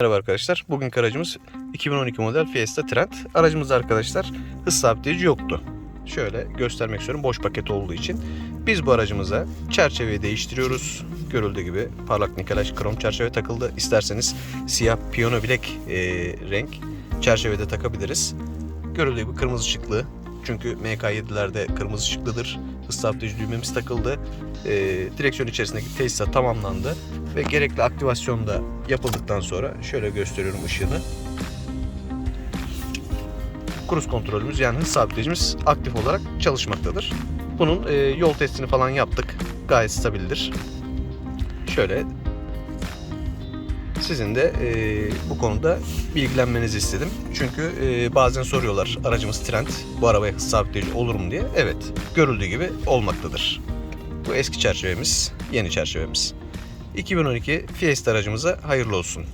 Merhaba arkadaşlar. Bugünkü aracımız 2012 model Fiesta Trend. Aracımızda arkadaşlar hız sabitleyici yoktu. Şöyle göstermek istiyorum boş paket olduğu için. Biz bu aracımıza çerçeveyi değiştiriyoruz. Görüldüğü gibi parlak nikelaj krom çerçeve takıldı. İsterseniz siyah piyano bilek e, renk çerçevede takabiliriz. Görüldüğü gibi kırmızı ışıklı. Çünkü MK7'lerde kırmızı ışıklıdır. Sabitleyici düğmemiz takıldı. E, direksiyon içerisindeki tesisat tamamlandı ve gerekli aktivasyon da yapıldıktan sonra şöyle gösteriyorum ışığını. Cruise kontrolümüz yani hız sabitleyicimiz aktif olarak çalışmaktadır. Bunun e, yol testini falan yaptık. Gayet stabildir. Şöyle sizin de e, bu konuda bilgilenmenizi istedim. Çünkü e, bazen soruyorlar aracımız Trend bu arabaya hız sabitleyici olur mu diye. Evet görüldüğü gibi olmaktadır. Bu eski çerçevemiz, yeni çerçevemiz. 2012 Fiesta aracımıza hayırlı olsun.